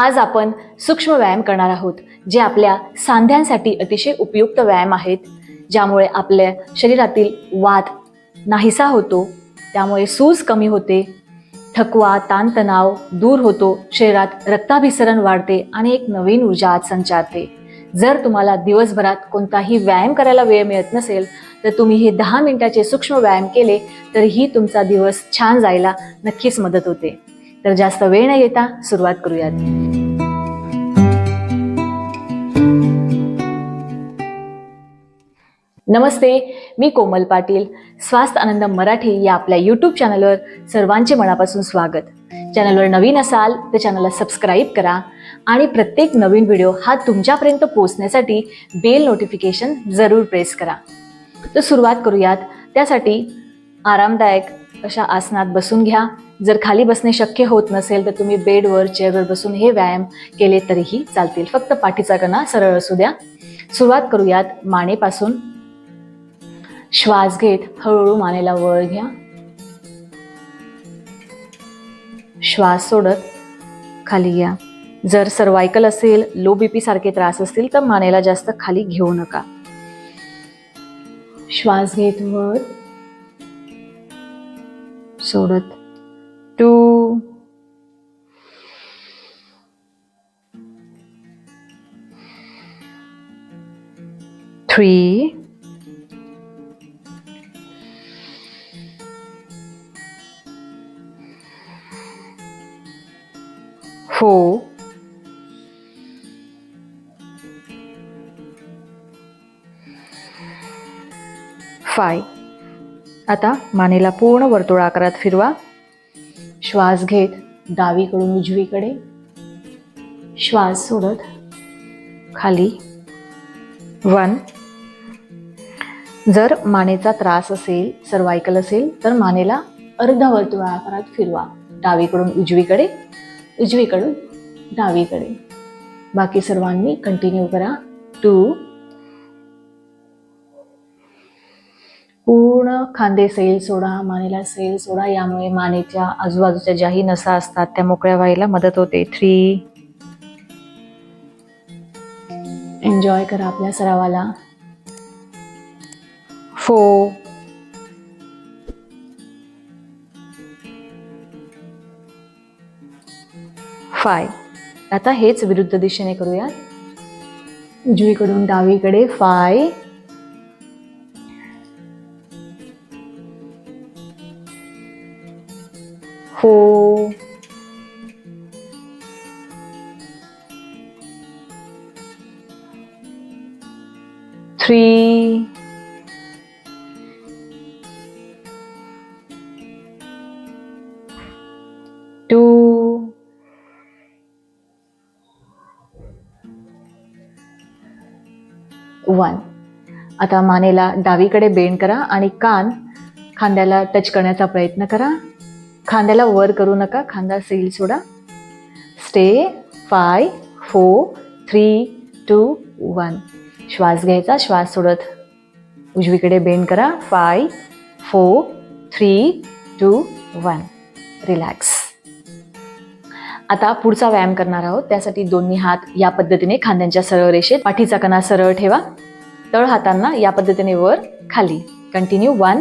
आज आपण सूक्ष्म व्यायाम करणार आहोत जे आपल्या सांध्यांसाठी अतिशय उपयुक्त व्यायाम आहेत ज्यामुळे आपल्या शरीरातील वात नाहीसा होतो त्यामुळे सूज कमी होते थकवा ताणतणाव दूर होतो शरीरात रक्ताभिसरण वाढते आणि एक नवीन ऊर्जा आत संचारते. जर तुम्हाला दिवसभरात कोणताही व्यायाम करायला वेळ मिळत नसेल तर तुम्ही हे दहा मिनिटाचे सूक्ष्म व्यायाम केले तरीही तुमचा दिवस छान जायला नक्कीच मदत होते. तर जास्त वेळ न घेता सुरुवात करूयात. नमस्ते मी कोमल पाटील स्वास्थ्य आनंद मराठी या आपल्या यूट्यूब चॅनलवर सर्वांचे मनापासून स्वागत. चॅनलवर नवीन असाल तर चॅनलला सबस्क्राईब करा आणि प्रत्येक नवीन व्हिडिओ हा तुमच्यापर्यंत पोहोचण्यासाठी बेल नोटिफिकेशन जरूर प्रेस करा. तर सुरुवात करूयात. त्यासाठी आरामदायक अशा आसनात बसून घ्या. जर खाली बसणे शक्य होत नसेल तर तुम्ही बेडवर चेअरवर बसून हे व्यायाम केले तरीही चालतील. फक्त पाठीचा कणा सरळ असू द्या. सुरुवात करूयात मानेपासून. श्वास घेत हळूहळू मानेला वळ घ्या. श्वास सोडत खाली घ्या. जर सर्वायकल असेल लो बीपी सारखे त्रास असतील तर मानेला जास्त खाली घेऊ नका. श्वास घेत वर सोडत टू थ्री four, five. आता मानेला पूर्ण वर्तुळ आकारात फिरवा. श्वास घेत डावीकडून उजवीकडे. श्वास सोडत खाली. वन. जर मानेचा त्रास असेल सर्वायकल असेल तर मानेला अर्ध वर्तुळ आकारात फिरवा. डावीकडून उजवीकडे उजवीकडून डावीकडे. बाकी सर्वांनी कंटिन्यू करा. टू पूर्ण खांदे सैल सोडा मानेला सैल सोडा यामुळे मानेच्या आजूबाजूच्या ज्याही नसा असतात त्या मोकळ्या व्हायला मदत होते. थ्री एन्जॉय करा आपल्या सरावाला. फोर फाय आता हेच विरुद्ध दिशेने करूयात. उजवीकडून डावीकडे फाय टू वन आता मानेला डावीकडे बेंड करा आणि कान खांद्याला टच करण्याचा प्रयत्न करा. खांद्याला वर करू नका खांदा सील सोडा. Stay five four three two one श्वास घ्यायचा श्वास सोडत उजवीकडे बेंड करा. Five four three two one relax आता पुढचा व्यायाम करणार आहोत. त्यासाठी दोन्ही हात या पद्धतीने खांद्यांच्या सरळ रेषेत पाठीचा कणा सरळ ठेवा. तळ हातांना या पद्धतीने वर खाली. Continue one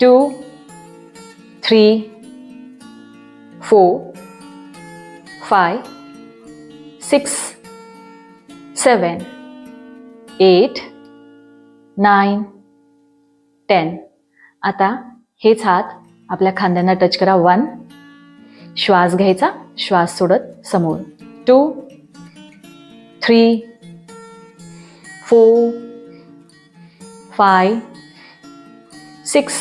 two three four five six seven eight nine ten आता हेच हात आपल्या खांद्यांना टच करा. वन श्वास घ्यायचा. श्वास सोडत समोर. Two three four five six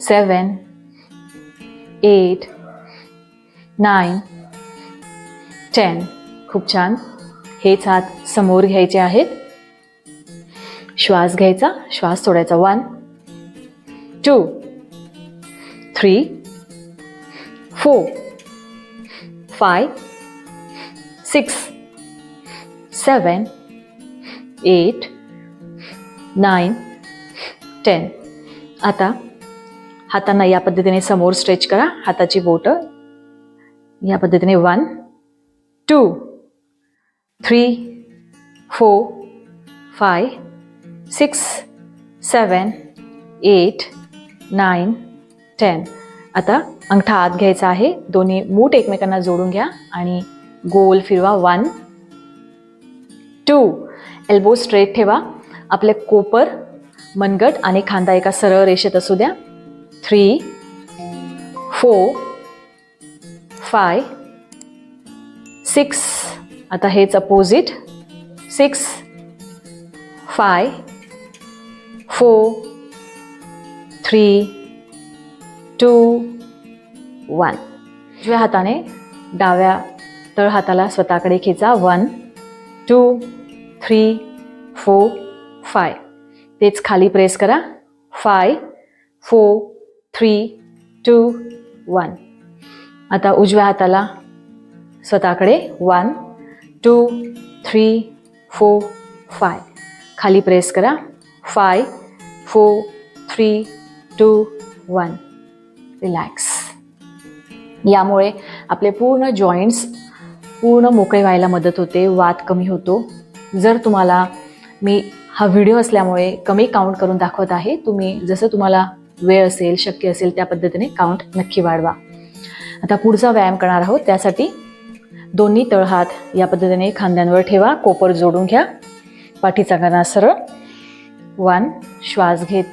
seven eight nine ten खूप छान. हेच हात समोर घ्यायचे आहेत. श्वास घ्यायचा श्वास सोडायचा. One two three four five six seven eight nine ten आता. हातांना या पद्धतीने समोर स्ट्रेच करा. हाताची बोटं. या पद्धतीने one two three four five six seven eight nine ten आता अंगठा आत घ्यायचा आहे. दोन्ही मूठ एकमेकांना जोडून घ्या आणि गोल फिरवा. वन टू एल्बो स्ट्रेट ठेवा. आपले कोपर मनगट आणि खांदा एका सरळ रेषेत असू द्या. थ्री फोर फाय सिक्स आता हेच opposite six five four three two one उजव्या हाताने डाव्या तळ हाताला स्वतःकडे खेचा one two three four five तेच खाली प्रेस करा. Five four three two one आता उजव्या हाताला स्वतःकडे one two three four five खाली प्रेस करा. Five four three two one relax यामुळे आपले पूर्ण जॉईंट्स पूर्ण मोकळे व्हायला मदत होते वात कमी होतो. जर तुम्हाला मी हा व्हिडिओ असल्यामुळे कमी काउंट करून दाखवत आहे तुम्ही जसं तुम्हाला वेळ असेल शक्य असेल त्या पद्धतीने काउंट नक्की वाढवा. आता पुढचा व्यायाम करणार आहोत त्यासाठी दोन्ही तळहात या पद्धतीने खांद्यांवर ठेवा कोपर जोडून घ्या. पाठीचा कणा सरळ. वन श्वास घेत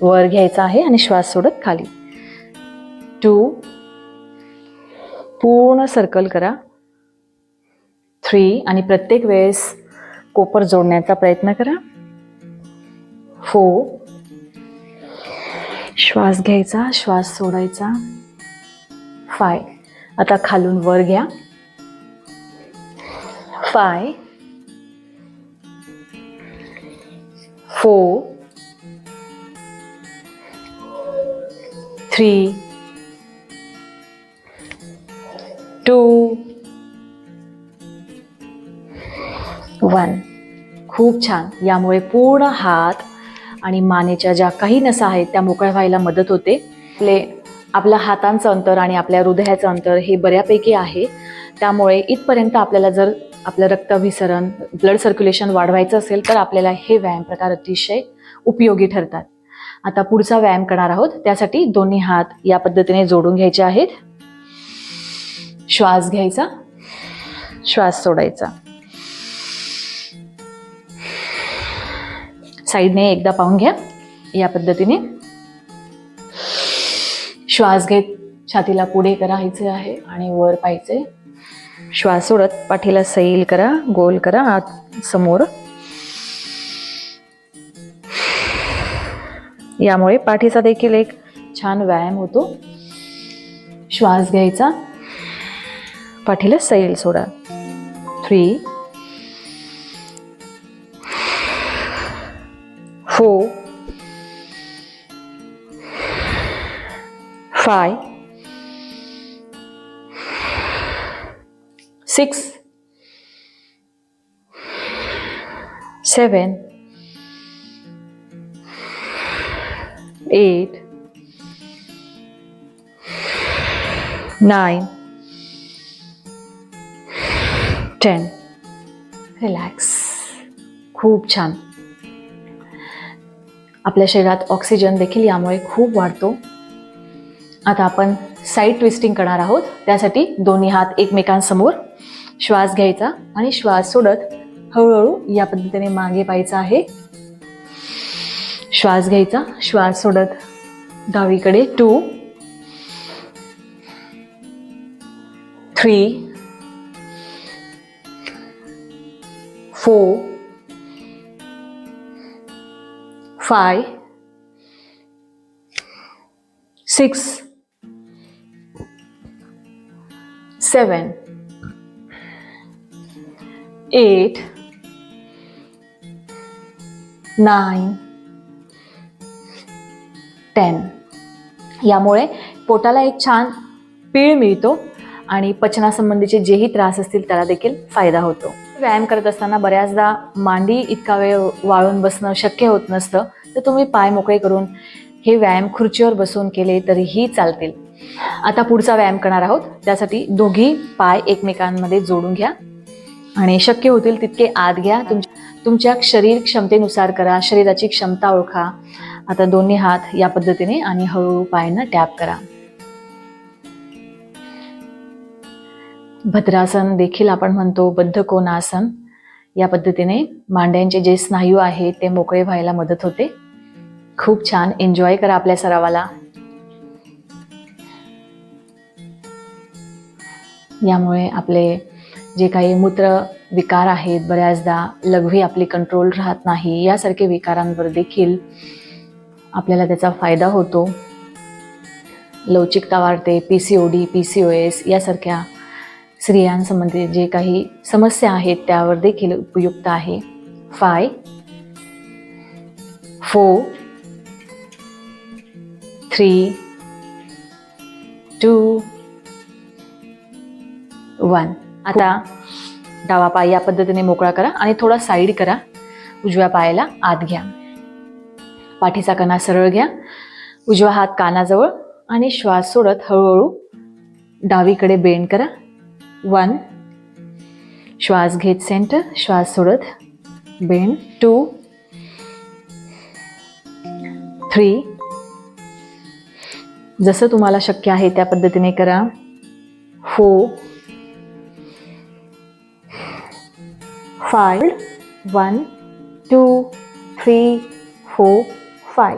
वर घ्यायचा आहे आणि श्वास सोडत खाली. टू. पूर्ण सर्कल करा. थ्री आणि प्रत्येक वेळेस कोपर जोडण्याचा प्रयत्न करा. फोर श्वास घ्यायचा श्वास सोडायचा. फाय आता खालून वर घ्या. Five four three two. One. खूप छान. यामुळे पूर्ण हात आणि मानेच्या ज्या काही नसा आहेत त्या मोकळ्या व्हायला मदत होते. आपले आपल्या हातांचं अंतर आणि आपल्या हृदयाचं अंतर हे बऱ्यापैकी आहे. त्यामुळे इथपर्यंत आपल्याला जर आपलं रक्तभिसरण ब्लड सर्क्युलेशन वाढवायचं असेल तर आपल्याला हे व्यायाम प्रकार अतिशय उपयोगी ठरतात. आता पुढचा व्यायाम करणार आहोत. त्यासाठी दोन्ही हात या पद्धतीने जोडून घ्यायचे आहेत. श्वास घ्यायचा. श्वास सोडायचा. साईडने एकदा पाहून घ्या. या पद्धतीने. श्वास घेत छातीला पुढे करायचे आहे आणि वर पाहायचे. श्वास सोडत पाठीला सैल करा गोल करा आत समोर. यामुळे पाठीचा देखील एक छान व्यायाम होतो. श्वास घ्यायचा. पाठीला सैल सोडा. Three four five six seven eight nine, ten relax खूप छान. आपल्या शरीरात ऑक्सिजन देखील यामुळे खूप वाढतो. आता आपण साईड ट्विस्टिंग करणार आहोत. त्यासाठी दोन्ही हात एकमेकांसमोर श्वास घ्यायचा आणि श्वास सोडत हळूहळू या पद्धतीने मागे पाहायचा आहे. श्वास घ्यायचा. श्वास सोडत डावीकडे two three four five six seven eight nine ten. यामुळे पोटाला एक छान पीळ मिळतो आणि पचनासंबंधीचे जेही त्रास असतील त्याला देखील फायदा होतो. व्यायाम करत असताना बऱ्याचदा मांडी इतका वेळ वाळून बसणं शक्य होत नसतं. तर तुम्ही पाय मोकळे करून हे व्यायाम खुर्चीवर बसून केले तरीही चालतील. आता पुढचा व्यायाम करणार आहोत. त्यासाठी दोघी पाय एकमेकांमध्ये जोडून घ्या. आणि शक्य होतील तितके आत घ्या. तुमच्या तुमच्या शरीर क्षमतेनुसार करा. शरीराची क्षमता ओळखा. आता दोन्ही हात या पद्धतीने आणि हळूहळू पायांना टॅप करा. भद्रासन देखील आपण म्हणतो बद्ध कोणासन. या पद्धतीने मांड्यांचे जे स्नायू आहेत ते मोकळे व्हायला मदत होते. खूप छान. एन्जॉय करा आपल्या सरावाला. यामुळे आपले जे काही मूत्र विकार आहेत बऱ्याचदा लघवी आपली कंट्रोल राहत नाही यासारखे विकारांवर देखील आपल्याला त्याचा फायदा होतो. लवचिकता वाढते P C O D P C O S यासारख्या स्त्रियांसंबंधी जे काही समस्या आहेत त्यावर देखील उपयुक्त आहे. Five four three two one आता डावा पाय या पद्धतीने मोकळा करा आणि थोडा साईड करा. उजव्या पायाला आत घ्या. पाठीचा कणा सरळ घ्या. उजवा हात कानाजवळ आणि श्वास सोडत हळूहळू डावीकडे बेंड करा. वन श्वास घेत सेंटर श्वास सोडत बेंड टू थ्री. जसं तुम्हाला शक्य आहे त्या पद्धतीने करा. Four five one two three four five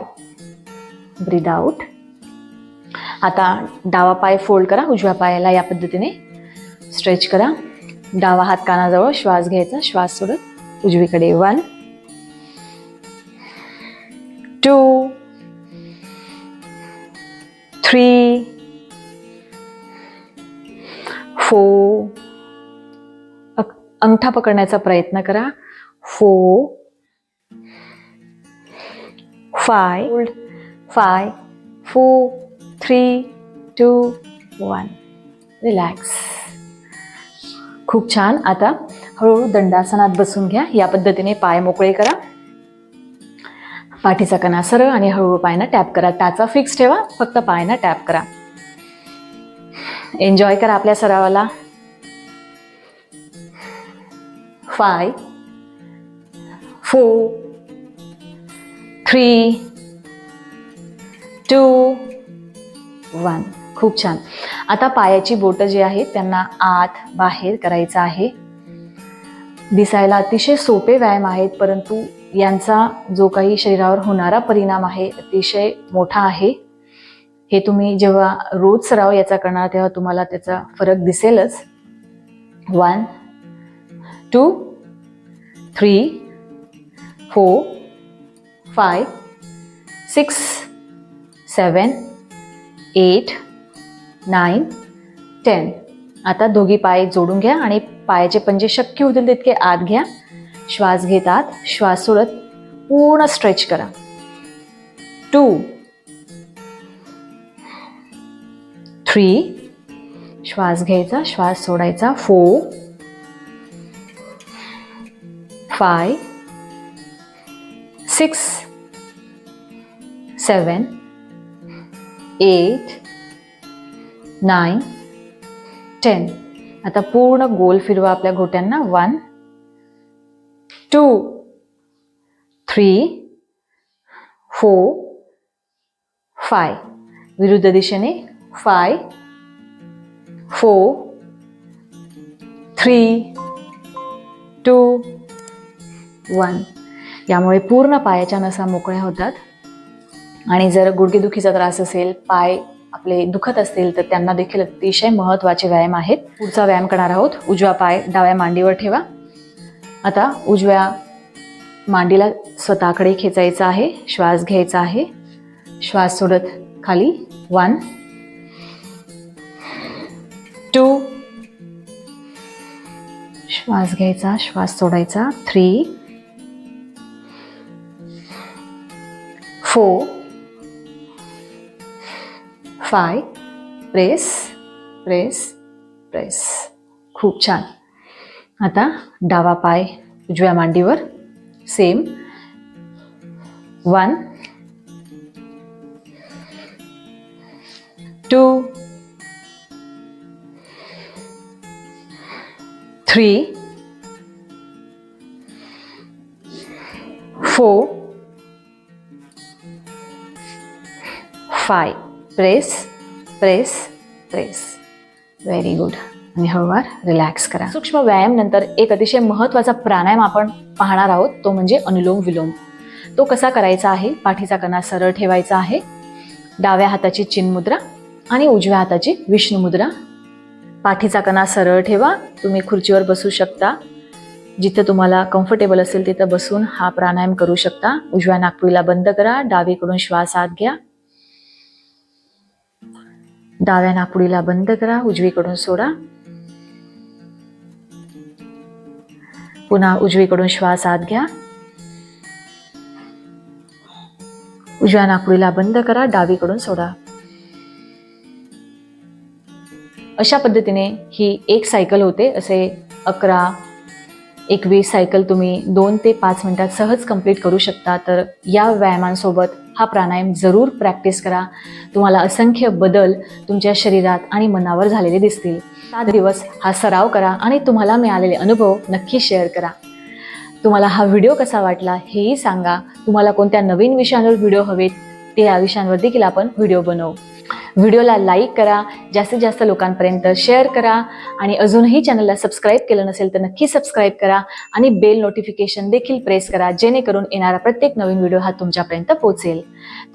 breathe out. आता डावा पाय फोल्ड करा उजव्या पायाला या पद्धतीने. स्ट्रेच करा. डावा हात कानाजवळ श्वास घ्यायचा. श्वास सोडत उजवीकडे वन. टू. थ्री. फोर. अंगठा पकडण्याचा प्रयत्न करा. Four. Five. Five. Four. Three. Two. One. Relax. खूप छान. आता हळूहळू दंडासनात बसून घ्या. या पद्धतीने पाय मोकळे करा. पाठीचा कणा सरळ आणि हळूहळू पायना टॅप करा. टाचा फिक्स ठेवा. फक्त पायना टॅप करा. एन्जॉय करा आपल्या सरावाला. Five four three two one खूप छान. आता पायाची बोटं जी आहेत त्यांना आत बाहेर करायचं आहे. दिसायला अतिशय सोपे व्यायाम आहेत परंतु यांचा जो काही शरीरावर होणारा परिणाम आहे अतिशय मोठा आहे. हे तुम्ही जेव्हा रोज सराव याचा करणार तेव्हा तुम्हाला त्याचा फरक दिसेलच. One two three four five six seven eight nine ten. आता दोघी पाय जोडून घ्या आणि पायाचे पंजे शक्य होतील तितके आत घ्या. श्वास घेत आत श्वास सोडत पूर्ण स्ट्रेच करा. Two three. श्वास घ्यायचा श्वास सोडायचा. Four five six seven eight nine ten. आता पूर्ण गोल फिरवा आपल्या घोट्यांना. One two three four five. विरुद्ध दिशेने five four three two one. यामुळे पूर्ण पायाच्या नसा मोकळ्या होतात. आणि जर गुडघेदुखीचा त्रास असेल पाय आपले दुखत असतील तर त्यांना देखील अतिशय महत्त्वाचे व्यायाम आहेत. पुढचा व्यायाम करणार आहोत. उजवा पाय डाव्या मांडीवर ठेवा. आता उजव्या मांडीला स्वतःकडे खेचायचा आहे. श्वास घ्यायचा आहे. श्वास सोडत खाली. वन टू श्वास घ्यायचा श्वास सोडायचा. Three four five press press press खूप छान. आता डावा पाय उजव्या मांडीवर. Same one two three four five press press press very good आणि हळूवार रिलॅक्स करा. सूक्ष्म व्यायाम नंतर एक अतिशय महत्त्वाचा प्राणायाम आपण पाहणार आहोत तो म्हणजे अनुलोम विलोम. तो कसा करायचा आहे? पाठीचा कणा सरळ ठेवायचा आहे. डाव्या हाताची चिन्मुद्रा आणि उजव्या हाताची विष्णू मुद्रा. पाठीचा कणा सरळ ठेवा. तुम्ही खुर्चीवर बसू शकता. जिथे तुम्हाला कम्फर्टेबल असेल तिथं बसून हा प्राणायाम करू शकता. उजव्या नागपुरीला बंद करा. डावीकडून श्वास आत घ्या. डाव्या नापुडीला बंद करा उजवीकडून सोडा. पुन्हा उजवीकडून श्वास आत घ्या. उजव्या नाकपुडीला बंद करा डावीकडून सोडा. अशा पद्धतीने ही एक सायकल होते असे अकरा एकवीस सायकल तुम्ही दोन ते पाच मिनिटात सहज कंप्लीट करू शकता. तर या व्यायामांसोबत हा प्राणायाम जरूर प्रॅक्टिस करा. तुम्हाला असंख्य बदल तुमच्या शरीरात आणि मनावर झालेले दिसतील. सात दिवस हा सराव करा आणि तुम्हाला मिळालेले अनुभव नक्की शेअर करा. तुम्हाला हा व्हिडिओ कसा वाटला हेही सांगा. तुम्हाला कोणत्या नवीन विषयांवर व्हिडिओ हवेत ते या विषयांवर देखील आपण व्हिडिओ बनवू. व्हिडिओला लाईक करा जास्तीत जास्त लोकांपर्यंत शेअर करा आणि अजूनही चॅनलला सबस्क्राईब केलं नसेल तर नक्की सबस्क्राईब करा आणि बेल नोटिफिकेशन देखील प्रेस करा जेणेकरून येणारा प्रत्येक नवीन व्हिडिओ हा तुमच्यापर्यंत पोहोचेल.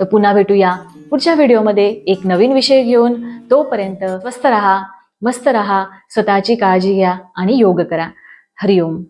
तर पुन्हा भेटूया पुढच्या व्हिडिओमध्ये एक नवीन विषय घेऊन. तोपर्यंत स्वस्त रहा मस्त रहा स्वतःची काळजी घ्या आणि योग करा. हरिओम.